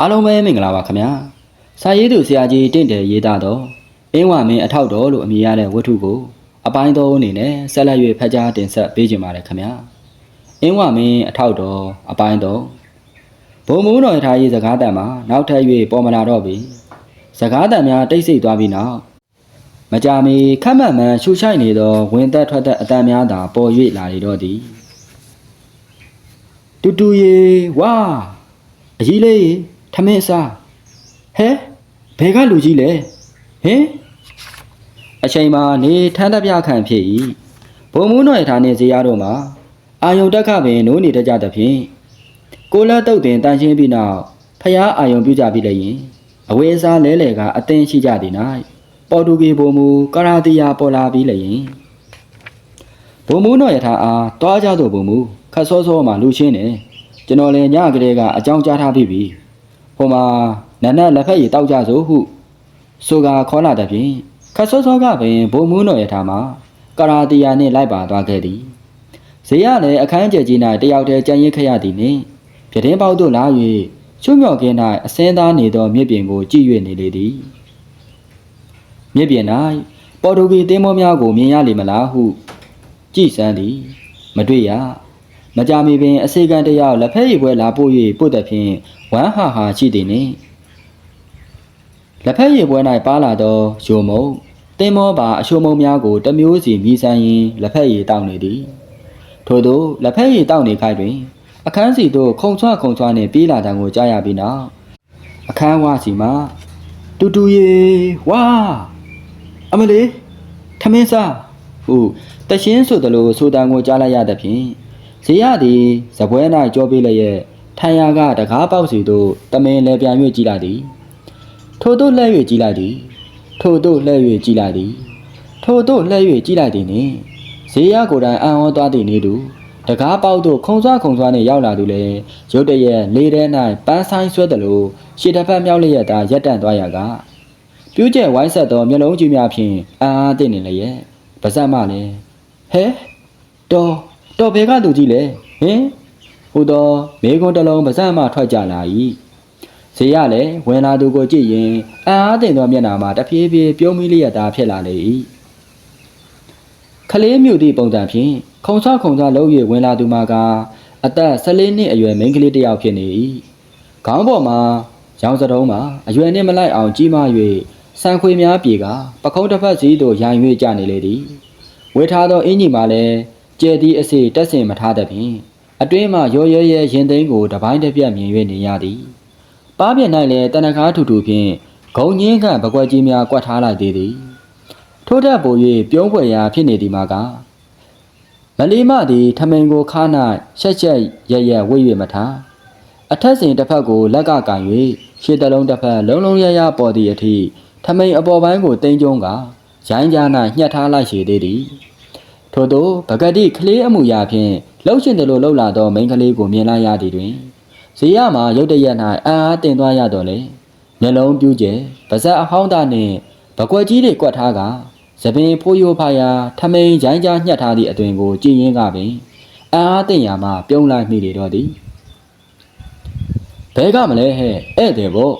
အားလုံးပဲမင်္ဂလာပါခင်ဗျာစာရေးသူဆရာကြီးတင့်တယ်ရေးသားတော့အင်းဝမင်းအထောက်တော်လို့အမည်ရတဲ့ဝတ္ထုကိုအပိုင်းသုံးအနေနဲ့ဆက်လက်၍ဖတ်ကြားတင်ဆက်ပေးကြပါရခင်ဗျာအင်းဝမင်းအထောက်တော်အပိုင်းသုံးဘုံမူးတော်ထားရေးစကားတန်မှာနောက်ထပ်၍ပေါ်မလာတော့ပြီစကားတန်များတိတ်ဆိတ်သွားပြီးနောက်မကြမီခက်မှန်မှန်ရှူရှိုက်နေသောဝင်သက်ထွက်သက်အတန်များသာပေါ်၍လာနေတော့သည်တူတူရေဝါအကြီးလေးရေ ထမင်းအစားဟဲဘယ်ကလူကြီးလဲဟင်အချိန်မှာနေထမ်းတပြခန့်ဖြစ်၏ဘုံမူးတော်ရထားနှင့်ဇေယျတို့မှာအာယုံတက်ခပင်နိုးနေတတ်ကြသဖြင့်ကိုလက်တုတ်တင်တန်ရှင်းပြီးနောက်ဖျားအာယုံပြုကြပြီးလည်းရင်အဝေးစားလဲလေကအသင်းရှိကြသည်၌ပေါ်တူဂီဘုံမူကရာတီယာပေါ်လာပြီးလည်းရင်ဘုံမူးတော်ရထားအားတွားကြသောဘုံမူခတ်စောစောမှလူချင်းနေကျွန်တော်လည်းညကလေးကအကြောင်းကြားထားပြီးပြီ ဟိုမှာနတ်နတ်လက်ဖက်ရည်တောက်ကြစို့ဟုဆိုကခေါ်လာတဲ့ဖြင့်ခတ်စောစောကပင်ဘုံမူးတော်ရထားမှာကရာတီယာနှင့်လိုက်ပါသွားခဲ့သည်ဇေယလည်းအခန်းကျယ်ကြီး၌တယောက်တည်းကြံရင်ခရသည်နှင့်ပြတင်းပေါက်သို့လာ၍ချွတ်မြော်ခင်း၌အစင်းသားနေသောမြစ်ပြင်ကိုကြည့်၍နေလေသည်မြစ်ပြင်၌ပေါ်တူဂီတင်းမောများကိုမြင်ရလိမ့်မလားဟု ကြည်စမ်းသည် မတွေ့ရ မကြမီပင်အစေကန်တယောက်လက်ဖက်ရည်ပွဲလာပို့၍ပို့သည်ဖြင့်ဝမ်းဟာဟာရှိသည်နှင့်လက်ဖက်ရည်ပွဲ၌ပါလာသောရိုမုံတင်းမောပါအချိုမုံများကိုတစ်မျိုးစီမြည်ဆန်းရင်းလက်ဖက်ရည်တောက်နေသည်ထို့သောလက်ဖက်ရည်တောက်နေခိုက်တွင် အခန်းစီသို့ခုံချွခုံချွနှင့်ပြေးလာတံကိုကြားရပြီးနောက်အခန်းဝစီမှာတူတူရေဝါအမလေးထမင်းစားဟုတရှင်းဆိုသလိုဆိုတံကိုကြားလိုက်ရသဖြင့် ဇေယသည်ဇပွဲ၌ကြောပေးလျက်ထိုင်ရာကတကားပေါက်စီသို့တမင်လဲပြန်၍ကြည့်လိုက်သည် ထို့သို့လှည့်၍ကြည့်လိုက်သည် ထို့သို့လှည့်၍ကြည့်လိုက်သည် ထို့သို့လှည့်၍ကြည့်လိုက်သည်နှင့်ဇေယကိုယ်တိုင်အံ့ဩသွားသည်နေတူတကားပေါက်တို့ခုံဆွားခုံဆွားနဲ့ရောက်လာသူလေရုတ်တရက်လေထဲ၌ပန်းဆိုင်ဆွဲတယ်လို့ရှေ့တစ်ဖက်မြောက်လျက်သာရက်တန့်သွားရကပြူးကျဲဝိုင်းဆက်သောမျက်လုံးကြီးများဖြင့်အာအားတင်နေလျက်ပါဇက်မလည်းဟဲတော် တော်ဘဲကသူကြီးလေဟင်ဟိုတော့မေကွန်းတစ်လုံးပါဇက်မထွက်ကြလာ၏ဇေရလည်းဝင်လာသူကိုကြည့်ရင်အာအားတင်သောမျက်နှာမှာတဖြည်းဖြည်းပြုံးမိလျက်သာဖြစ်လာလေ၏ခလေးမြူသည့်ပုံစံဖြင့်ခုံဆောက်ခုံဆောက်လုံး၍ဝင်လာသူမှာကအသက်14နှစ်အရွယ်မိန်းကလေးတစ်ယောက်ဖြစ်နေ၏ခေါင်းပေါ်မှာရောင်စတုံးမှာအရွယ်နှင့်မလိုက်အောင်ကြီးမား၍ဆန်ခွေများပြေကပခုံးတစ်ဖက်စီးသို့ရိုင်၍ကျနေလေသည်ဝေထားသောအင်ကြီးမှာလည်း ကျဲသည့်အစီတက်ဆင်မထားသဖြင့်အတွင်းမှရောရဲရဲရင်သိမ်းကိုတပိုင်းတစ်ပြက်မြင်၍နေရသည်ပါးပြ၌လည်းတနခါထူထူဖြင့်ဂုံညင်းကပကွက်ကြီးများကွက်ထားလိုက်သေးသည်ထို့ထက်ပို၍ပြုံးဖွယ်ရာဖြစ်နေသည်မှာကမလီမသည်ထမိန်ကိုခါ၌ရှက်ရှက်ရရက်ဝိ၍မထားအထက်စဉ်တစ်ဖက်ကိုလက်ကကင်၍ရှေ့တလုံးတစ်ဖက်လုံးလုံးရရပေါ်သည့်အထိထမိန်အပေါ်ပိုင်းကိုတင်းကျုံးကရိုင်းကြား၌ညှက်ထားလိုက်ရှိသေးသည် ထို့သောပကတိကလေးအမှုရာဖြင့်လှုပ်ရှင်တယ်လို့လှုပ်လာသောမိန်းကလေးကိုမြင်လိုက်ရသည်တွင်ဇေယမှာရုတ်တရက်၌အာအားတင်သွားရတော့လေမျက်လုံးပြူးကျဲပါဇက်အဟောင်းသားနှင့်ပကွက်ကြီးတွေကွက်ထားကသပင်ဖိုးရိုးဖာယာထမိန်ရိုင်းကြားညှက်ထားသည့်အတွင်ကိုကြည်ရင်ကပင်အာအားတင်ရာမှပြုံးလိုက်မိလေတော့သည်ဘဲကမလဲဟဲ့ဧည့်တယ်ပေါ့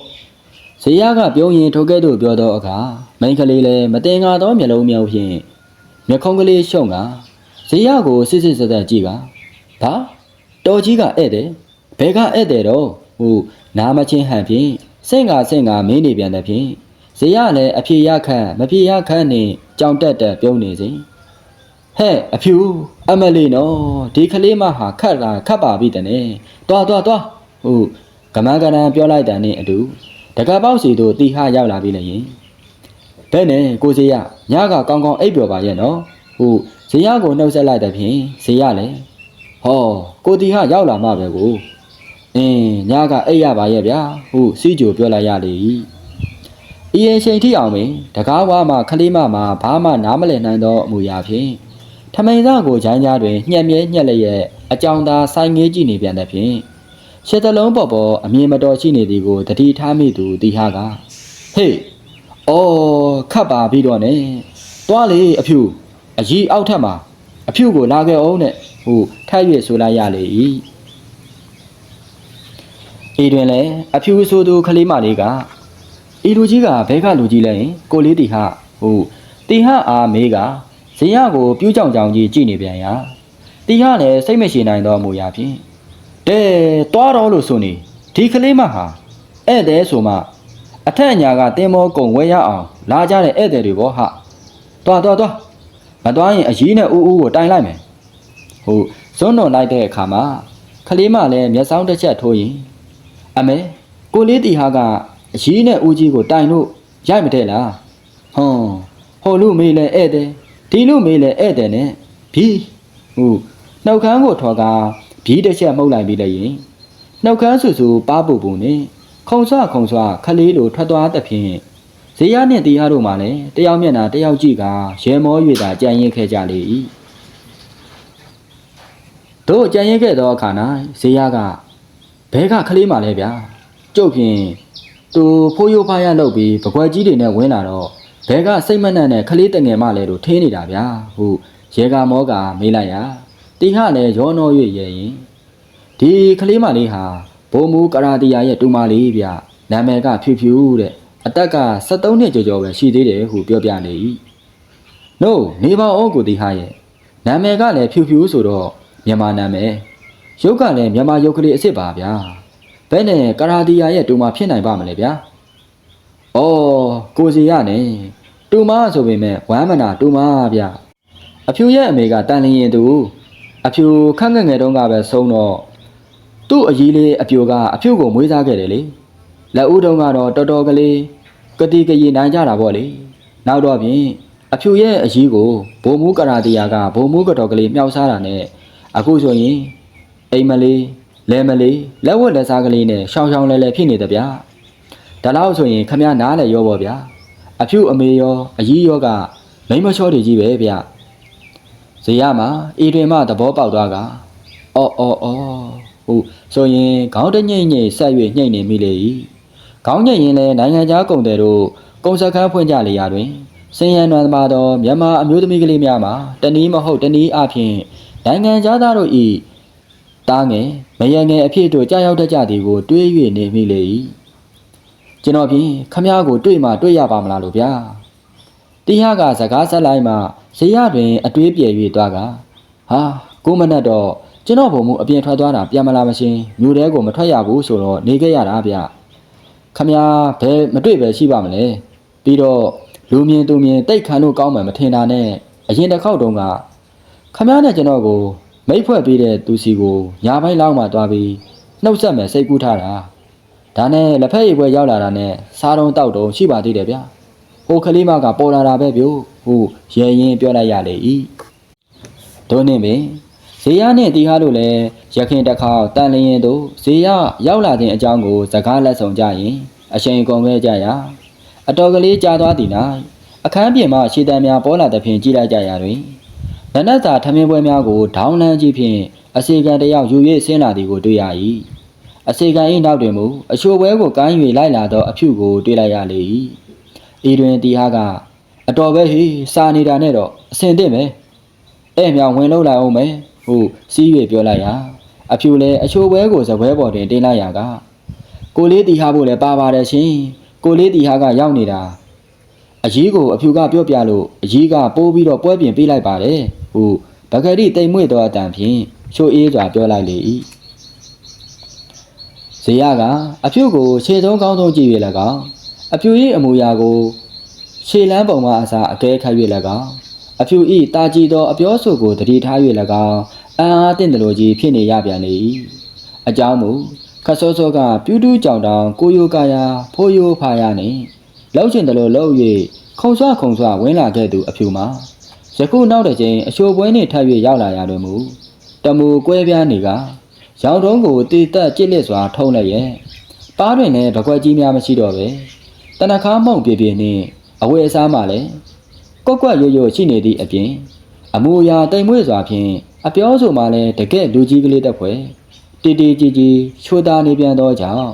ဇေယကပြုံးရင်ထိုကဲ့သို့ပြောသောအခါမိန်းကလေးလည်းမတင်ငါသောမျက်လုံးမြောက်ဖြင့် မျက်ခုံးကလေးရှုံကဇေယကိုစစ်စစ်ဆက်ဆက်ကြည့်ကဘာတော်ကြီးကဧည့်တယ်ဘဲကဧည့်တယ်တော့ဟိုနာမချင်းဟန်ဖြင့်စင့်ကစင့်ကမင်းနေပြန်တဲ့ဖြင့်ဇေယလည်းအဖြေရခန့်မဖြေရခန့်နဲ့ကြောင်တက်တက်ပြုံးနေစဉ်ဟဲ့အဖြူအမလေးနော်ဒီကလေးမဟာခတ်လာခတ်ပါပြီတနဲ့တွားတွားတွားဟုတ်ကမန်းကရန်ပြောလိုက်တာနဲ့အတူတကပေါက်စီတို့တီဟရောက်လာပြီလေရင် ဘဲနဲ့ကိုဇေယညကကောင်းကောင်းအိပ်ပျော်ပါရဲ့နော်ဟုတ်ဇေယကိုနှုတ်ဆက်လိုက်တဲ့ဖြင့်ဇေယလည်းဟောကိုတီဟရောက်လာမှပဲကိုအင်းညကအိပ်ရပါရဲ့ဗျာဟုတ်စီကြိုပြောလိုက်ရလေ၏အရင်ချိန်ထိအောင်ပင်တကားဝါမှခလေးမမှာဘာမှနားမလည်နိုင်သောအမူအရာဖြင့်ထမိန်သားကိုဂျိုင်းကြားတွင်ညှက်မြဲညှက်လျက်အကြောင်းသာဆိုင်ငေးကြည့်နေပြန်တဲ့ဖြင့်ရှစ်တလုံးပေါ်ပေါ်အမြင်မတော်ရှိနေသည်ကိုတတိထားမိသူတီဟာကဟေး အော်ခတ်ပါပြီးတော့နဲ့တွားလေအဖြူအကြီးအောက်ထက်မှာအဖြူကိုလာခဲ့အောင်နဲ့ဟိုထိုက်ရွေဆိုလိုက်ရလေ၏အေတွင်လည်းအဖြူဆိုသူကလေးမလေးကအေလူကြီးကဘဲကလူကြီးလဲရင်ကိုလေးတီဟဟိုတီဟအားမေးကဇေယကိုပြူးကြောင်ကြောင်ကြီးကြည့်နေပြန်ရာတီဟလည်းစိတ်မရှိနိုင်သောမူရာဖြင့်တဲတွားတော့လို့ဆိုနေဒီကလေးမဟာဧည့်သည်ဆိုမှ အထက်အညာကတင်းမောကုံဝဲရအောင်လာကြတဲ့ဧည့်သည်တွေဘောဟာတွားတွားတွားမတွားရင်အကြီးနဲ့ဦးဦးကိုတိုင်လိုက်မယ်ဟိုဇွန်းတော်လိုက်တဲ့အခါမှာကလေးမလည်းမျက်စောင်းတစ်ချက်ထိုးရင်အမေကိုလေးတီဟာကအကြီးနဲ့ဦးကြီးကိုတိုင်လို့ရိုက်မတဲ့လားဟွန်းဟိုလူမေးလဲဧည့်သည်ဒီလူမေးလဲဧည့်သည်နဲ့ဘီဟုတ်နှုတ်ခမ်းကိုထော်ကဘီတစ်ချက်မှုတ်လိုက်ပြီးလည်းရင်နှုတ်ခမ်းဆူဆူပါပူပူနဲ့ ခုံဆွခုံဆွခလေးလိုထွက်သွားတဲ့ဖြင့်ဇေယျနှင့်တီဟာတို့မှလည်းတယောက်မျက်နှာတယောက်ကြည့်ကရဲမော၍သာကြံရင်ခဲ့ကြလေ၏တို့ကြံရင်ခဲ့သောအခါ၌ဇေယျကဘဲကကလေးမှလဲဗျာကျုပ်ဖြင့်သူဖိုးရိုးဖားရလောက်ပြီးပကွက်ကြီးတွေနဲ့ဝင်လာတော့ဘဲကစိတ်မနှံ့နဲ့ကလေးတငယ်မလဲလို့ထင်းနေတာဗျာဟုတ်ရေကမောကမေးလိုက်ရတီဟလည်းရောနှော၍ရဲရင်ဒီကလေးမလေးဟာ ဘုံမူကရာတီယာရဲ့တူမလေးဗျနာမည်ကဖြူဖြူတဲ့အသက်က73နှစ်ကျော်ကျော်ပဲရှိသေးတယ်ဟုပြောပြနေ၏နို့နေပါအောင်ကိုတီဟရဲ့နာမည်ကလည်းဖြူဖြူဆိုတော့မြန်မာနာမည်ရုပ်ကလည်းမြန်မာရုပ်ကလေးအစ်စ်ပါဗျာဘယ်နဲ့ကာရာတီယာရဲ့တူမဖြစ်နိုင်ပါမလဲဗျာဩကိုစီရနဲ့တူမဆိုပေမဲ့ဝမ်းမနာတူမဗျာအဖြူရဲ့အမေကတန်လျင်သူအဖြူခန့်ငယ်ငယ်တုန်းကပဲဆုံးတော့ သူ့အကြီးလေးအဖြူကအဖြူကိုမွေးစားခဲ့တယ်လေလက်ဦးတုံးကတော့တော်တော်ကလေးကတိကရီနိုင်ကြတာပေါ့လေနောက်တော့ဖြင့်အဖြူရဲ့အကြီးကိုဘုံမူကာရာတီယာကဘုံမူကတော်ကလေးမြောက်စားတာနဲ့အခုဆိုရင်အိမ်မလေးလဲမလေးလက်ဝတ်လက်စားကလေးနဲ့ရှောင်းရှောင်းလဲလဲဖြစ်နေတယ်ဗျာဒါလောက်ဆိုရင်ခမရနားလဲရောပေါ့ဗျာအဖြူအမေရောအကြီးရောကမိမချောတွေကြီးပဲဗျဇေယမှာအေတွင်မသဘောပေါက်သွားကအော်အော်အော် ဟုတ်ဆိုရင်ခေါင်းတညိမ့်ညိမ့်ဆက်၍ညှိနေမိလေ၏ခေါင်းညိမ့်ရင်လဲနိုင်ငံခြားကုန်တယ်တို့ကုန်စခန်းဖွင့်ကြလေရာတွင်စင်ရန်နွမ်းမှာတော့မြန်မာအမျိုးသမီးကလေးများမှာတနည်းမဟုတ်တနည်းအဖြစ်နိုင်ငံခြားသားတို့ဤတားငယ်မယံငယ်အဖြစ်တို့ကြာရောက်တတ်ကြသည်ကိုတွေး၍နေမိလေ၏ကျွန်တော်ဖြင့်ခမည်းကိုတွေ့မှတွေ့ရပါမလားလို့ဗျာတီဟကစကားဆက်လိုက်မှဇေယတွင် အတွေးပြေ၍သွားကဟာကိုမနက်တော့ ကျွန်တော်ဘုံမူအပြင်ထွက်သွားတာပြန်မလာမရှင်မြို့ထဲကိုမထွက်ရဘူးဆိုတော့နေခဲ့ရတာဗျခမည်းဘယ်မတွေ့ပဲရှိပါမလဲပြီးတော့လူမြင်သူမြင်တိတ်ခံလို့ကောင်းမှမထင်တာနဲ့အရင်တစ်ခေါက်တုန်းကခမည်းနဲ့ကျွန်တော်ကိုမိတ်ဖွဲ့ပေးတဲ့သူစီကိုညာဘိုင်းလောက်မှသွားပြီးနှုတ်ဆက်မယ်စိတ်ကူးထားတာဒါနဲ့လက်ဖက်ရည်ပွဲရောက်လာတာနဲ့စားတုံးတောက်တုံးရှိပါသေးတယ်ဗျာဟိုကလေးမကပေါ်လာတာပဲဗျို့ဟိုရဲရင်ပြောလိုက်ရလေဤတို့နဲ့ပင် ဇေယျနဲ့တီဟာတို့လည်းရခင်တစ်ခါတန်လျင်တို့ဇေယျရောက်လာခြင်းအကြောင်းကိုစကားလက်ဆောင်ကြရင်အချိန်ကုန်ခဲ့ကြရာအတော်ကလေးကြာသွားသည်၌အခန်းပြင်မှရှည်တံများပေါ်လာတဲ့ဖြင့်ကြည့်လိုက်ကြရာတွင်နနက်သာထမင်းပွဲများကိုဒေါင်းလန်းကြီးဖြင့်အစီကံတယောက်ယူ၍ဆင်းလာသည်ကိုတွေ့ရ၏အစီကံ၏နောက်တွင်မူအချိုပွဲကိုကမ်း၍လိုက်လာသောအဖြူကိုတွေ့လိုက်ရလေ၏ဤတွင်တီဟာကအတော်ပဲဟိစာနေတာနဲ့တော့အစင်သင့်မယ်အဲ့မြောင်ဝင်လို့လိုက်အောင်မယ် ဟုစီး၍ပြောလိုက်ရာအဖြူလည်းအချိုပွဲကိုစပွဲပေါ်တွင်တင်လိုက်ရာကကိုလေးတီဟာဖို့လည်းပါပါတယ်ရှင်ကိုလေးတီဟာကရောက်နေတာအကြီးကိုအဖြူကပြောပြလို့အကြီးကပိုးပြီးတော့ပွဲပြင်ပေးလိုက်ပါတယ်ဟုဗကတိတိမ်မွေ့သောအတန်ဖြင့်ချိုအေးစွာပြောလိုက်လေ၏ဇေယကအဖြူကိုခြေသုံးကောင်းဆုံးကြည့်၍၎င်းအဖြူ၏အမူအရာကိုခြေလန်းပုံမှအစားအကဲခတ်၍၎င်း အဖြူ၏တာကြည်သောအပြောဆိုကိုတတိထား၍၎င်းအံအားတင့်တယ်လို့ကြီးဖြစ်နေရပြန်လေ၏အကြောင်းမူခတ်စောစောကပြူးတူးကြောင်တောင်ကိုယိုကာယာဖိုးယိုဖာယာနှင့်လောက်ချင်တယ်လို့လောက်၍ခုံဆွခုံဆွဝင်လာခဲ့သူအဖြူမှာယခုနောက်တစ်ချိန်အရှိုးပွဲနှင့်ထပ်၍ရောက်လာရတွင်မူတမူကွဲပြားနေကရောင်တုံးကိုတည်တက်ကြစ်လက်စွာထုံးလိုက်ရဲ့ပါးတွင်လည်းဗကွက်ကြီးများမရှိတော့ပဲတနခါမှုန့်ပြပြနှင့်အဝယ်အစားမှလည်း ကွက်ကွက်ရွရွရှိနေသည့်အပြင်အမူအရာတိမ်မွေ့စွာဖြင့်အပြောဆိုမှလည်းတကက်လူကြီးကလေးတစ်ဖွဲတီတီကြီးကြီးချိုးသားနေပြန်သောကြောင့်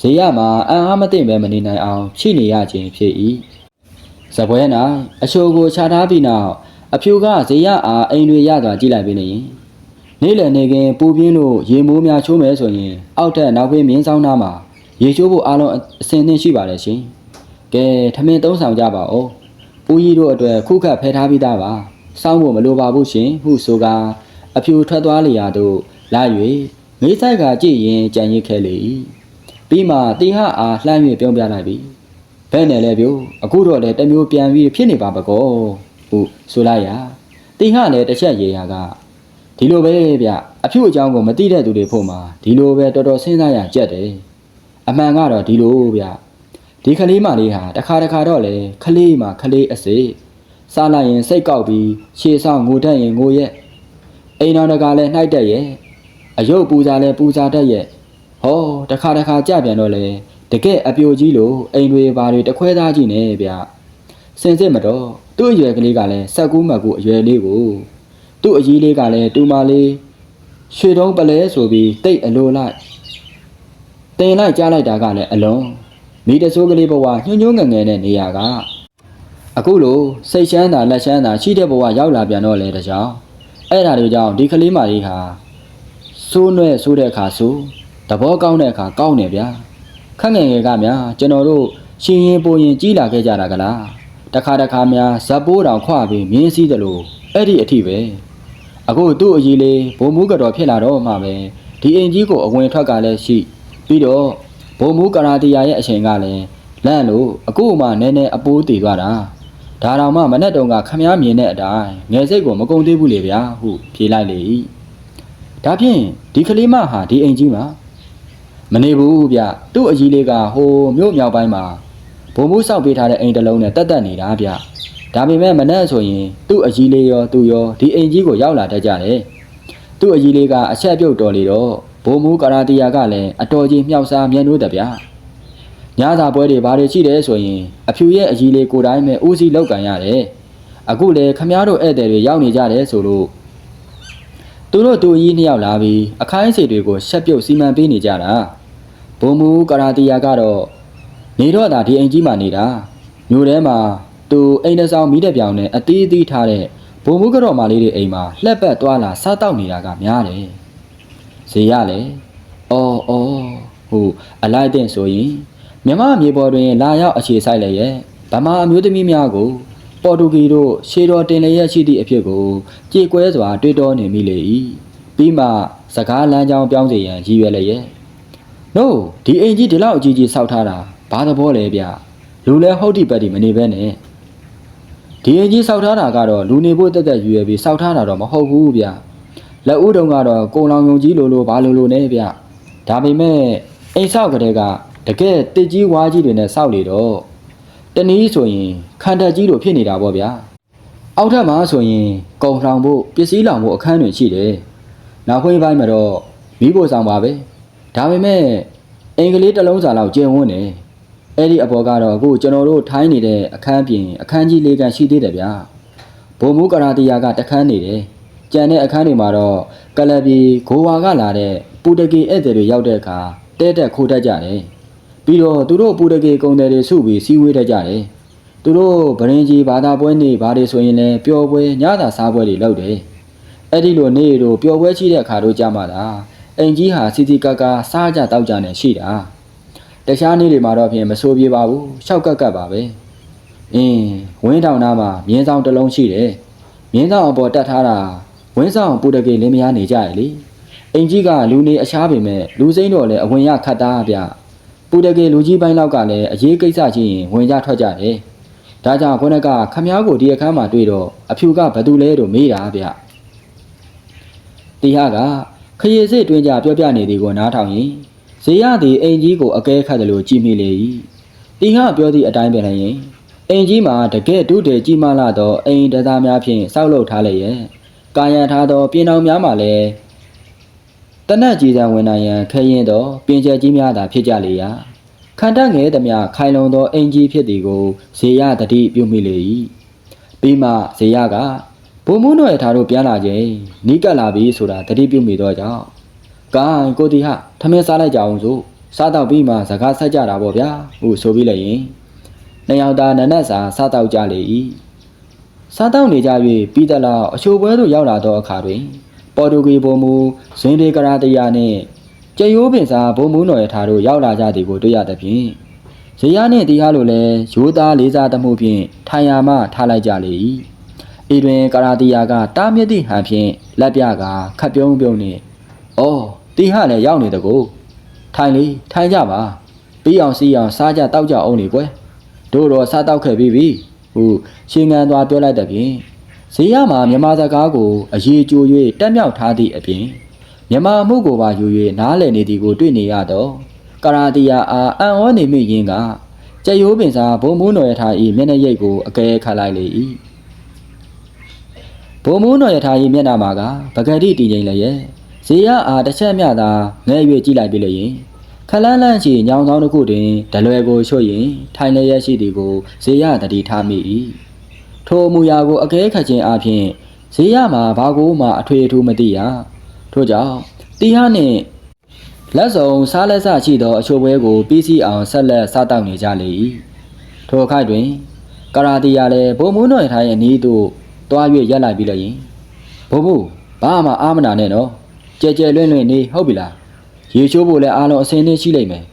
ဇေယမှာအံ့အားမသိပဲမနေနိုင်အောင်ချိနေရခြင်းဖြစ်၏ဇပွဲ၌အချိုကိုခြားထားပြီးနောက်အဖြူကဇေယအားအိမ်တွေရသွားကြည့်လိုက်ပြီလျင်နေ့လည်နေခင်ပူပြင်းလို့ရေမိုးများချိုးမယ်ဆိုရင်အောက်ထက်နောက်ဖေးမြင်းဆောင်သားမှာရေချိုးဖို့အားလုံးအစင်သင့်ရှိပါတယ်ရှင်။ကဲထမင်းသုံးဆောင်ကြပါဦး။ ဦးကြီးတို့အတွက်ခုခတ်ဖယ်ထားပြီးသားပါ။စောင်းဖို့မလိုပါဘူးရှင်ဟုဆိုကအဖြူထွက်သွားလျာတို့လာ၍မေးဆိုင်ကကြည့်ရင်ကြံရစ်ခဲ့လေ၏။ပြီးမှတီဟအားလှမ်း၍ပြုံးပြလိုက်ပြီ။ဘဲနဲ့လဲပြို့အခုတော့လေတစ်မျိုးပြန်ပြီးဖြစ်နေပါပကောဟုဆိုလိုက်ရာတီဟလည်းတစ်ချက်ရေရာကဒီလိုပဲဗျအဖြူအကြောင်းကိုမသိတဲ့သူတွေဖို့မှာဒီလိုပဲတော်တော်စဉ်းစားရကြက်တယ်အမှန်ကတော့ဒီလိုဗျ ဒီကလေးမလေးဟာတစ်ခါတစ်ခါတော့လေကလေးမှကလေးအစစ်စားလိုက်ရင်စိတ်ကောက်ပြီးခြေဆောင်ငိုတတ်ရင်ငိုရက်အိမ်တော်တကာလည်းနှိုက်တက်ရဲ့အယုတ်ပူဇာလည်းပူဇာတတ်ရဲ့ဟောတစ်ခါတစ်ခါကြပြန်တော့လေတကယ်အပြိုကြီးလို့အိမ်တွေဘာတွေတခွဲသားကြည့်နေဗျစင်စစ်မတော့သူ့အရွယ်ကလေးကလည်းဆက်ကူးမကူအရွယ်လေးကိုသူ့အကြီးလေးကလည်းတူမလေးရွှေတုံးပလဲဆိုပြီးတိတ်အလိုလိုက်တင်လိုက်ကြားလိုက်တာကလည်းအလုံး မိတဆိုးကလေးဘဝညှို့ညှို့ငယ်ငယ်နဲ့နေရကအခုလိုစိတ်ချမ်းသာလက်ချမ်းသာရှိတဲ့ဘဝရောက်လာပြန်တော့လေတကြောင်အဲ့ဒါတွေကြောင့်ဒီကလေးမလေးဟာစိုးနွဲ့ဆိုးတဲ့အခါဆိုသဘောကောင်းတဲ့အခါကောင်းနေဗျာခက်ငယ်ငယ်ကများကျွန်တော်တို့ရှင်ရင်ပူရင်ကြီးလာခဲ့ကြတာကလားတခါတခါများဇက်ပိုးတောင်ခွပြီးမြင်းစည်းတယ်လို့အဲ့ဒီအထိပဲအခုသူ့အကြီးလေးဘုံမူးကတော့ဖြစ်လာတော့မှပဲဒီအိမ်ကြီးကိုအဝင်ထွက်ကလည်းရှိပြီးတော့ ဘုံမူးကရာတီယာရဲ့အချိန်ကလည်းလန့်လို့အခုမှနည်းနည်းအပိုးတည်သွားတာဒါတောင်မှမနဲ့တုံကခမားမြင်တဲ့အတိုင်းငယ်စိတ်ကိုမကုံသေးဘူးလေဗျာဟုဖြေလိုက်လေ၏ဒါဖြင့်ဒီကလေးမဟာဒီအိမ်ကြီးမှာမနေဘူးဗျသူ့အကြီးလေးကဟိုမြို့မြောက်ပိုင်းမှာဘုံမူးဆောက်ပေးထားတဲ့အိမ်တစ်လုံးနဲ့တက်တက်နေတာဗျဒါပေမဲ့မနဲ့ဆိုရင်သူ့အကြီးလေးရောသူရောဒီအိမ်ကြီးကိုရောက်လာတတ်ကြတယ်။သူ့အကြီးလေးကအချက်ပြုတ်တော်လေတော့ ဘုံမူကရာတီယာကလည်းအတော်ကြီးမြောက်စားမြန်လို့တဗျာ။ညစာပွဲတွေဘာတွေရှိတယ်ဆိုရင်အဖြူရဲ့အကြီးလေးကိုယ်တိုင်းပဲဦးစီးလောက်ကန်ရတယ်။အခုလေခမားတို့ဧည့်သည်တွေရောက်နေကြတယ်ဆိုလို့သူတို့သူအကြီးနှစ်ယောက်လာပြီးအခိုင်းအစီတွေကိုရှက်ပြုတ်စီမံပေးနေကြတာ။ဘုံမူကရာတီယာကတော့နေတော့တာဒီအိမ်ကြီးမှာနေတာမြို့ထဲမှာသူအိမ်တစ်ဆောင်မိတဲ့ပြောင်နဲ့အသေးသေးထားတဲ့ဘုံမှုကတော့မလေးတွေအိမ်မှာလှက်ပတ်သွားလာစားတောက်နေတာကများတယ်။ ဇေရလည်းအော်အော်ဟိုအလိုက်တဲ့ဆိုရင်မြမမြေပေါ်တွင် လာရောက်အခြေဆိုင်လည်းရဲ့ဗမာအမျိုးသမီးများကို ပေါ်တူဂီတို့ရှေတော်တင်လျက်ရှိသည့်အဖြစ်ကိုကြေကွဲစွာ တွေးတောနေမိလေ၏ပြီးမှစကားလမ်းကြောင်းပြောင်းစေရန်ရည်ရွယ်လည်းရဲ့။ no ဒီအိမ်ကြီးဒီလောက်အကြီးကြီးစောက်ထားတာဘာသဘောလဲဗျလူလဲဟုတ်တိပတ်တိမနေဘဲနဲ့ဒီအကြီးစောက်ထားတာကတော့လူနေဖို့တက်တက်ရွယ်ပြီးစောက်ထားတာတော့မဟုတ်ဘူးဗျ လက်ဦးတုံကတော့ကုံလောင်ယုံကြီးလိုလိုဘာလိုလိုနဲ့ဗျဒါပေမဲ့အိမ်ဆောက်ကလေးကတကယ်တစ်ကြီးဝါးကြီးတွေနဲ့စောက်နေတော့တနည်းဆိုရင်ခန္ဓာကြီးလိုဖြစ်နေတာပေါ့ဗျာအောက်ထပ်မှာဆိုရင်ကုံလောင်ဖို့ပစ္စည်းလောင်ဖို့အခန်းတွေရှိတယ်နောက်ခွင့်ပိုင်းမှာတော့မိဖို့ဆောင်ပါပဲဒါပေမဲ့အင်္ဂလိပ်တစ်လုံးစာလောက်ကျယ်ဝန်းနေအဲ့ဒီအပေါ်ကတော့အခုကျွန်တော်တို့ထိုင်းနေတဲ့အခန်းပြင်အခန်းကြီးလေးကရှိသေးတယ်ဗျာဘုံမူကရာတီယာကတခန်းနေတယ် ကြံတဲ့အခန်းတွေမှာတော့ကလဘီဂိုဝါကလာတဲ့ပူတကေဧည့်သည်တွေရောက်တဲ့အခါတဲတက်ခိုးတတ်ကြတယ်ပြီးတော့သူတို့ပူတကေကုံတယ်တွေစုပြီးစီဝေးတတ်ကြတယ်သူတို့ဗရင်ကြီးဘာသာပွဲနေဘာတွေဆိုရင်လည်းပျော်ပွဲညသာစားပွဲတွေလုပ်တယ်အဲ့ဒီလိုနေတို့ပျော်ပွဲရှိတဲ့အခါတို့ကြမှာလားအိမ်ကြီးဟာစီစီကာကာစားကြတောက်ကြနေရှိတာတခြားနေ့တွေမှာတော့ဖြင့်မဆိုးပြေပါဘူးရှောက်ကက်ကက်ပါပဲအင်းဝင်းတောင်သားမှာမြင်းဆောင်တစ်လုံးရှိတယ်မြင်းဆောင်အပေါ်တက်ထားတာ ဝင်းဆောင်ပူတကေလင်းမယားနေကြရလေအင်ကြီးကလူနေအရှားပေမဲ့လူစိမ့်တော့လည်းအဝင်ရခတ်သားဗျပူတကေလူကြီးပိုင်းလောက်ကလည်းအရေးကိစ္စချင်းရင်ဝင်ကြထွက်ကြတယ်ဒါကြောင့်ခုနကခမားကိုဒီအခန်းမှာတွေ့တော့အဖြူကဘသူလဲလို့မေးတာဗျတီဟာကခရီးစိတ်တွင်ကြပြောပြနေသည်ကိုနားထောင်ရင်ဇေယသည်အိမ်ကြီးကိုအကဲခတ်တယ်လို့ကြည်မိလေ၏တီဟပြောသည့်အတိုင်းပဲလည်းရင်အိမ်ကြီးမှာတကယ်ဒုတေကြီးမာလာသောအိမ်တသားများဖြင့်စောက်လုပ်ထားလျက် ကာယံထားသောပြင်တော်များမှာလည်းတနက်ကြီးစံဝင်နိုင်ရန်ခရင်သောပြင်ကျဲကြီးများသာဖြစ်ကြလေရာခန္ဓာငယ်သမျှခိုင်လုံသောအိမ်ကြီးဖြစ်သည်ကိုဇေယတတိပြုမိလေ၏ပြီးမှဇေယကဘုံမုန်းတော်ရထားတို့ပြန်လာခြင်းနီးကပ်လာပြီဆိုတာတတိပြုမိသောကြောင့်ကဲကိုတီဟာထမင်းစားလိုက်ကြအောင်ဆိုစားတော့ပြီးမှစကားဆက်ကြတာပေါ့ဗျာဟုဆိုပြီးလိုက်ရင်နှစ်ယောက်သားနနက်စာစားတော့ကြလေ၏ စားတော့နေကြ၍ပြီးသလောက်အချိုပွဲသို့ရောက်လာသောအခါတွင်ပေါ်တူဂီဘုံမူဇင်ဒေကရာတယာနှင့်ကျရိုးပင်စာဘုံမူနော်ရထားတို့ရောက်လာကြသည်ကိုတွေ့ရသဖြင့်ဇေယျနှင့်တရားလိုလည်းရိုးသားလေးစားသမှုဖြင့်ထိုင်ယာမှထားလိုက်ကြလေ၏ဤတွင်ကရာတယာကတားမြစ်သည့်ဟန်ဖြင့်လက်ပြကခတ်ပြုံးပြုံးနှင့်အော်တီဟလည်းရောက်နေတကူထိုင်လေထိုင်ကြပါပြီးအောင်စီးအောင်စားကြတောက်ကြအောင်လေကွယ်တို့တော့စားတောက်ခဲ့ပြီးပြီ ဟုရှင်ငံသွားပြောလိုက်တဲ့ဖြင့်ဇေယမှာမြန်မာစကားကိုအရေးကြိုး၍တက်မြောက်ထားသည့်အပြင်မြန်မာမှုကိုပါယူ၍နားလည်နေသည်ကိုတွေ့နေရတော့ကရာတီယာအားအံ့ဩနေမိရင်းကကြက်ရိုးပင်စာဘုံမိုးတော်ရထား၏မျက်နှာရိပ်ကိုအကဲခတ်လိုက်လေ၏ဘုံမိုးတော်ရထား၏မျက်နှာမှာကပကတိတည်ငြိမ်လျက်ဇေယအားတစ်ချက်မျှသာငဲ့၍ကြည့်လိုက်ပြီလျင် ခလန်းလန့်ချီညောင်ဆောင်တစ်ခုတွင်ဒလွယ်ကိုချွတ်ရင်ထိုင်လျက်ရှိသည်ကိုဇေယတတိထားမိ၏ထိုအမူအရာကိုအကဲခတ်ခြင်းအပြင်ဇေယမှာဘာကိုမှအထွေအထူးမသိရထို့ကြောင့်တီဟာနှင့်လက်စုံစားလက်စရှိသောအချိုပွဲကိုပြီးစီးအောင်ဆက်လက်စားတောက်နေကြလေ၏ထိုအခိုက်တွင်ကရာတီယာလည်းဘုံမူးတော်ရထားရဲ့နီးသို့တွား၍ရက်လိုက်ပြီးလျင်ဘုံမူဘာမှအာမနာနဲ့နော်ကြဲကြဲလွင့်လွင့်နေဟုတ်ပြီလား ရေချိုးဖို့လည်းအားလုံးအစင်းသင်းရှိလိမ့်မယ်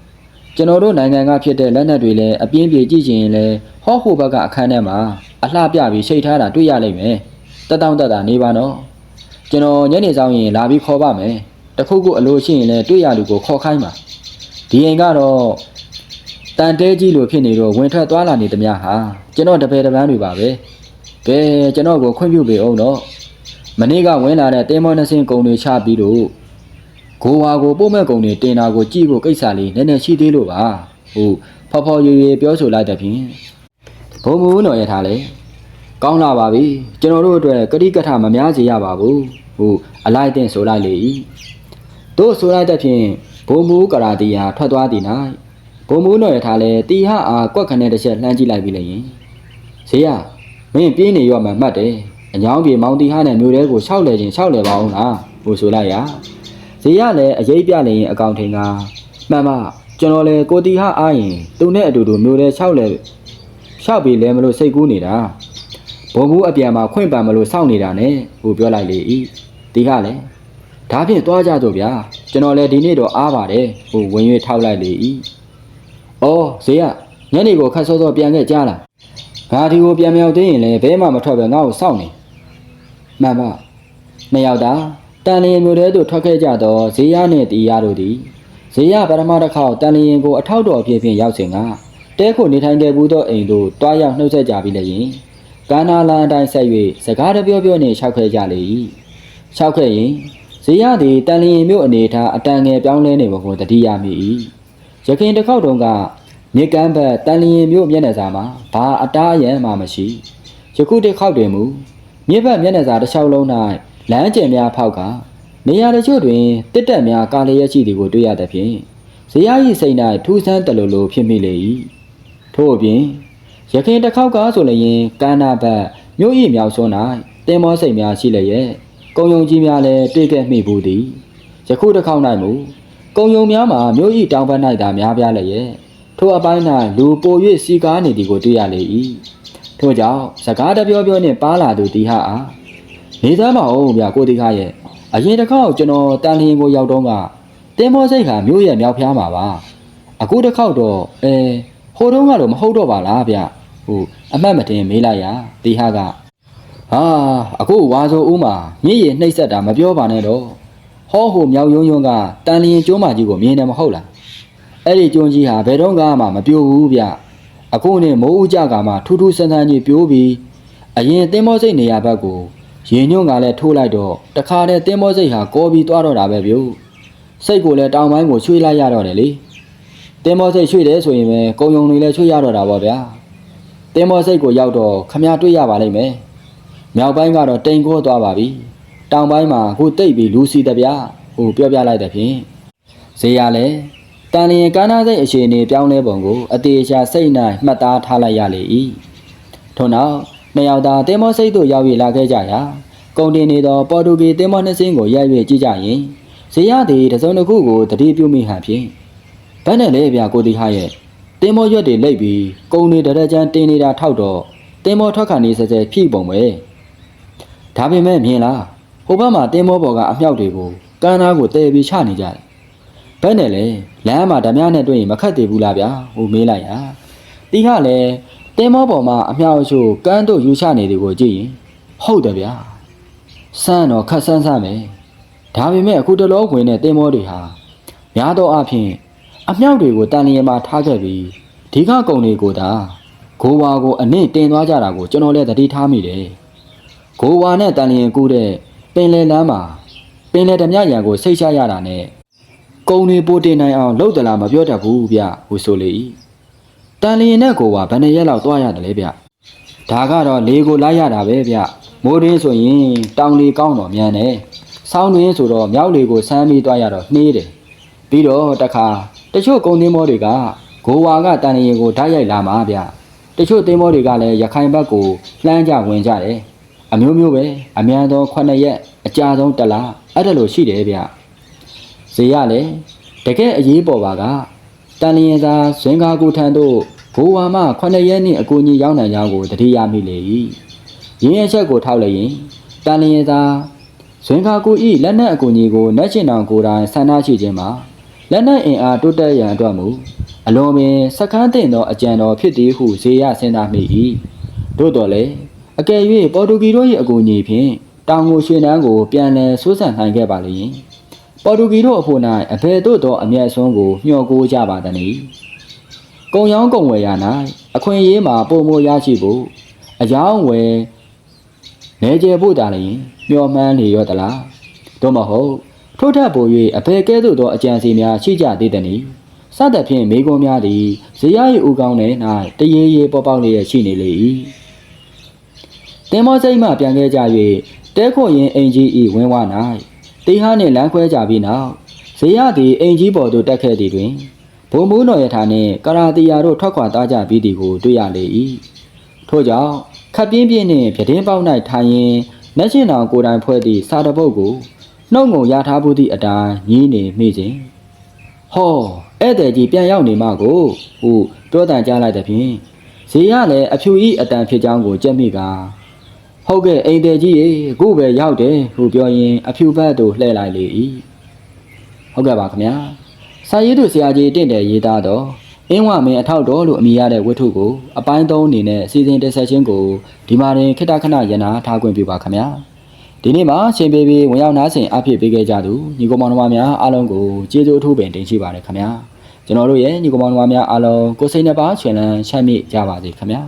ကျွန်တော်တို့နိုင်ငံကဖြစ်တဲ့လက်နက်တွေလည်းအပြင်းပြေကြည့်ချင်ရင်လည်းဟော့ဟိုဘက်ကအခန်းထဲမှာအလှပြပြီးရှိတ်ထားတာတွေ့ရလိမ့်မယ်တက်တောင့်တက်တာနေပါနော်ကျွန်တော်ညနေဆောင်ရင်လာပြီးခေါ်ပါမယ်တခုခုအလိုရှိရင်လည်းတွေ့ရလူကိုခေါ်ခိုင်းပါဒီအိမ်ကတော့တန်တဲကြီးလိုဖြစ်နေတော့ဝင်ထွက်သွားလာနေသမျှဟာကျွန်တော်တပည့်တပန်းတွေပါပဲကဲကျွန်တော်ကိုခွင့်ပြုပေအောင်တော့မနေ့ကဝင်လာတဲ့တင်းမောနှစင်းကုံတွေချပြီးတော့ ဂိုဝါကိုပို့မဲ့ကုံတွေတင်တာကိုကြည့်ဖို့ကိစ္စလေးနည်းနည်းရှိသေးလို့ပါဟုတ်ဖော်ဖော်ရွရွပြောဆိုလိုက်တဲ့ဖြင့်ဘုံမူနော်ရထားလေကောင်းလာပါပြီကျွန်တော်တို့အတွက်ကတိကထမများစေရပါဘူးဟုတ်အလိုက်တင်ဆိုလိုက်လေ၏တို့ဆိုလိုက်တဲ့ဖြင့်ဘုံမူကရာတီဟာထွက်သွားသည်၌ဘုံမူနော်ရထားလေတီဟအားကွက်ခနဲ့တစ်ချက်လှမ်းကြည့်လိုက်ပြီလေရင်ဈေးရမင်းပြေးနေရောမှမှတ်တယ်အညောင်းပြေမောင်တီဟနဲ့မျိုးတဲကိုရှောက်လဲခြင်းရှောက်လဲပါအောင်လားဟိုဆိုလိုက်ရ ဈေးရလည်းအရေးပြနေရင်အကောင့်ထင်ကမှန်ပါကျွန်တော်လေကိုတီဟအားရင်သူနဲ့အတူတူမျိုးတဲရှောက်လဲရှောက်ပြီးလဲမလို့စိတ်ကူးနေတာဘုံမူအပြန်မှာခွင့်ပန်မလို့စောင့်နေတာနဲ့ဟိုပြောလိုက်လေဤတီဟလည်းဒါဖြင့်သွားကြတော့ဗျာကျွန်တော်လည်းဒီနေ့တော့အားပါတယ်ဟိုဝင်၍ထောက်လိုက်လေဤ။အော်ဈေးကညနေကိုခတ်စောစောပြန်ခဲ့ကြားလား။ငါဒီကိုပြန်မြောက်သိရင်လည်းဘဲမှမထွက်ပဲငါ့ကိုစောင့်နေ။မှန်ပါ။နှစ်ယောက်သာ တန်လျင်မျိုးတဲသို့ထွက်ခဲ့ကြတော့ဈေးရနှင့်တီရတို့သည်ဈေးရပထမတစ်ခေါက်တန်လျင်ကိုအထောက်တော်အဖြစ်ဖြင့်ရောက်စဉ်ကတဲခုနေထိုင်ခဲ့ဘူးသောအိမ်သို့တွားရောက်နှုတ်ဆက်ကြပြီးလျင်ကာနာလန်အတိုင်းဆက်၍စကားတပြောပြောနှင့်ရှောက်ခဲ့ကြလေ၏။ရှောက်ခဲ့ရင်ဇေယသည်တန်လျင်မြို့အနေထားအတန်ငယ်ပြောင်းလဲနေပုံကိုတတိယမိ၏ရခင်တစ်ခေါက်တုန်းကမြေကမ်းဘက်တန်လျင်မြို့မျက်နှာစာမှာဘာအတားအယံမှမရှိယခုတစ်ခေါက်တွင်မူမြေဘက်မျက်နှာစာတစ်လျှောက်လုံး၌ လမ်းကျယ်များဖောက်ကာနေရာတချို့တွင်တစ်တက်များကာလျက်ရှိသည်ကိုတွေ့ရသဖြင့်ဇေယ၏စိတ်၌ထူးဆန်းတလူလိုဖြစ်မိလေ၏ထို့အပြင်ရခင်တစ်ခေါက်ကဆိုလျင်ကန္နာဘက်မြို့၏မြောက်စွန်း၌တင်မောစိတ်များရှိလျက်ကုံယုံကြီးများလည်းတွေ့ခဲ့မိဘူးသည်ယခုတစ်ခေါက်၌မူကုံယုံများမှာမြို့ဤတောင်ဘက်၌သာများပြားလျက်ထိုအပိုင်း၌လူပို၍စီကားနေသည်ကိုတွေ့ရလေ၏ထို့ကြောင့်စကားတပြောပြောနှင့်ပါလာသူတီဟာအား နေသားမအောင်ဗျာကိုတီခရဲ့အရင်တစ်ခေါက်ကျွန်တော်တန်လျင်ကိုရောက်တော့ကတင်းမောစိတ်ကမြို့ရဲ့မြောက်ဖျားမှာပါအခုတစ်ခေါက်တော့အဲဟိုတုန်းကတော့မဟုတ်တော့ပါလားဗျဟိုအမှတ်မတင်မေးလိုက်ရတီဟာကဟာအခုဝါဆိုဦးမှာမြင့်ရနှိပ်စက်တာမပြောပါနဲ့တော့ဟောဟိုမြောက်ယုံယုံကတန်လျင်ကျွန်းမကြီးကိုမြင်တယ်မဟုတ်လားအဲ့ဒီကျွန်းကြီးဟာဘယ်တော့မှမပြိုဘူးဗျအခုနဲ့မိုးဦးကြကမှထူးထူးဆန်းဆန်းကြီးပြိုးပြီးအရင်တင်းမောစိတ်နေရာဘက်ကို ရင်ညွန့်ကလည်းထိုးလိုက်တော့တခါတည်းတင်းမောစိတ်ဟာကောပြီးသွားတော့တာပဲဗျစိတ်ကိုလည်းတောင်ပိုင်းကိုရွှေ့လိုက်ရတော့တယ်လေတင်းမောစိတ်ရွှေ့တယ်ဆိုရင်ပဲကုံယုံတွေလည်းရွှေ့ရတော့တာပေါ့ဗျာတင်းမောစိတ်ကိုရောက်တော့ခမရတွေ့ရပါလိမ့်မယ်မြောက်ပိုင်းကတော့တိမ်ကိုသွားပါပြီတောင်ပိုင်းမှာခုတိတ်ပြီးလူစီတပြားဟိုပြောပြလိုက်တဲ့ဖြင့်ဇေယလည်းတန်လျင်ကန်းနာစိတ်အခြေအနေပြောင်းလဲပုံကိုအသေးချာစိတ်၌မှတ်သားထားလိုက်ရလေ၏ထို့နောက် နှစ်ယောက်သာတင်းမောစိတ်သို့ရောက်၍လာခဲ့ကြရာကုန်တင်နေသောပေါ်တူဂီတင်းမောနှစ်စင်းကိုရိုက်၍ကြည့်ကြရင်ဇေယသည်တစုံတစ်ခုကိုတတိပြုမိဟန်ဖြင့်ဘယ်နဲ့လဲဗျာကိုတီဟာရဲ့တင်းမောရွက်တွေလိပ်ပြီးကုန်တွေတရကြမ်းတင်းနေတာထောက်တော့တင်းမောထွက်ခါနေစစဲဖြိပုံပဲဒါပေမဲ့မြင်လားဟိုဘက်မှာတင်းမောပေါ်ကအမြောက်တွေကိုကမ်းသားကိုတည်ပြီးချနေကြတယ်ဘယ်နဲ့လဲလမ်းမှာဓမြနဲ့တွေ့ရင်မခတ်သေးဘူးလားဗျာဟိုမေးလိုက်ရတီးကလည်း တင်းမောပေါ်မှာအမြောက်အချို့ကမ်းတို့ယူချနေတယ်ကိုကြည့်ရင်ဟုတ်တယ်ဗျာစမ်းတော့ခတ်ဆန်းဆန်းပဲဒါပေမဲ့အခုတလောဝင်တဲ့တင်းမောတွေဟာများသောအားဖြင့်အမြောက်တွေကိုတန်လျင်မှာထားခဲ့ပြီးဒီကကုံတွေကိုသာဂိုဝါကိုအနစ်တင်သွားကြတာကိုကျွန်တော်လည်းသတိထားမိတယ်ဂိုဝါနဲ့တန်လျင်ကူးတဲ့ပင်လယ်လမ်းမှာပင်လယ်ဓမြရံကိုစိတ်ချရတာနဲ့ကုံတွေပိုတင်နိုင်အောင်လှုပ်တလားမပြောတတ်ဘူးဗျဟူဆိုလေ၏ တန်လျင်နဲ့ဂိုဝါဘယ်နှစ်ရက်လောက်သွားရတယ်လဲဗျဒါကတော့လေကိုလိုက်ရတာပဲဗျမိုးရင်းဆိုရင်တောင်လေကောင်းတော့မြန်တယ်ဆောင်းတွင်းဆိုတော့မြောက်လေကိုစမ်းပြီးသွားရတော့နှေးတယ်ပြီးတော့တခါတချို့ကုံသင်းမောတွေကဂိုဝါကတန်လျင်ကိုဓာတ်ရိုက်လာမှာဗျတချို့သင်းမောတွေကလည်းရခိုင်ဘက်ကိုလှမ်းကြဝင်ကြတယ်အမျိုးမျိုးပဲအများသော9ရက်အကြာဆုံးတစ်လအဲ့ဒါလိုရှိတယ်ဗျဇေရလည်းတကယ်အရေးပေါ်ပါက တန်လျင်သာဇင်ကာကိုထံသို့ဂိုဝါမ9ရက်နှင့်အကူအညီရောက်နိုင်ကြောင်းကိုတတိယမိလေ၏ရင်းရချက်ကိုထောက်လိုက်ရင်တန်လျင်သာဇင်ကာကိုဤလက်နက်အကူအညီကိုနှက်ချင်တောင်ကိုယ်တိုင်ဆန္ဒရှိခြင်းမှာလက်နက်အင်အားတိုးတက်ရန်အတွက်မူအလွန်ပင်စကန်းတင်သောအကြံတော်ဖြစ်သည်ဟုဇေယစဉ်းစားမိ၏သို့တော်လည်းအကယ်၍ပေါ်တူဂီတို့၏အကူအညီဖြင့်တောင်ကိုရွှေနန်းကိုပြန်လည်ဆိုးဆန်နိုင်ခဲ့ပါလျင် ပေါ်တူဂီတို့အဖို့၌အဘယ်သို့သောအမျက်ဆုံးကိုမျှော်ကိုးကြပါသနည်းကုံရောင်းကုံဝယ်ရ၌အခွင့်အရေးမှာပုံမရရှိဖို့အယောင်းဝယ်နေကျဖို့တာလျင်မျှော်မှန်းနေရောသလားသို့မဟုတ်ထို့ထက်ပို၍အဘယ်ကဲ့သို့သောအကြံစီများရှိကြသေးသနည်းစသဖြင့်မိကုံးများသည်ဇေယျ၏ဥကောင်းထဲ၌တရေရေပေါ်ပေါက်လျက်ရှိနေလေ၏တင်မောစိတ်မှပြန်ခဲ့ကြ၍တဲခွန်ရင်အင်ကြီး၏ဝင်းဝ၌ တေဟာနှင့်လမ်းခွဲကြပြီးနောက်ဇေယျသည်အင်ကြီးပေါ်သို့တက်ခဲ့သည်တွင်ဘုံမူးတော်ယထာနှင့်ကာရာတီယာတို့ထွက်ခွာသားကြပြီးသည်ကိုတွေ့ရလေ၏ထို့ကြောင့်ခပ်ပြင်းပြင်းနှင့်ပြတင်းပေါက်၌ထိုင်ရင်နှက်ရှင်တော်ကိုယ်တိုင်ဖွဲ့သည့်စာတပုတ်ကိုနှုတ်ငုံရထားမှုသည့်အတိုင်းညီးနေမိခြင်းဟောဧည့်သည်ကြီးပြန်ရောက်နေမှကိုဟုပြောတန်ကြားလိုက်တဲ့ဖြင့်ဇေယလည်းအဖြူဤအတန်ဖြစ်ကြောင်းကိုကြက်မိက ဟုတ်ကဲ့အိမ်သည်ကြီးရေအခုပဲရောက်တယ်ဟုပြောရင်အဖြူဘက်သို့လှည့်လိုက်လေ၏ဟုတ်ကဲ့ပါခင်ဗျာစာရေးသူဆရာကြီးတင့်တယ်ရေးသားတော့အင်းဝမင်းအထောက်တော်လို့အမည်ရတဲ့ဝတ္ထုကိုအပိုင်း၃အနေနဲ့စီစဉ်တက်ဆက်ခြင်းကိုဒီမှာရင်ခိတ္တခဏရနာထားခွင့်ပြုပါခင်ဗျာဒီနေ့မှာရှင်ပေပေဝင်ရောက်နားဆင်အဖြစ်ပေးခဲ့ကြသူညီကောင်မောင်နှမများအားလုံးကိုကျေးဇူးအထူးပင်တင်ရှိပါတယ်ခင်ဗျာကျွန်တော်တို့ရဲ့ညီကောင်မောင်နှမများအားလုံးကိုယ်စိတ်နှပါချွင်လန်းချမ်းမြေ့ကြပါစေခင်ဗျာ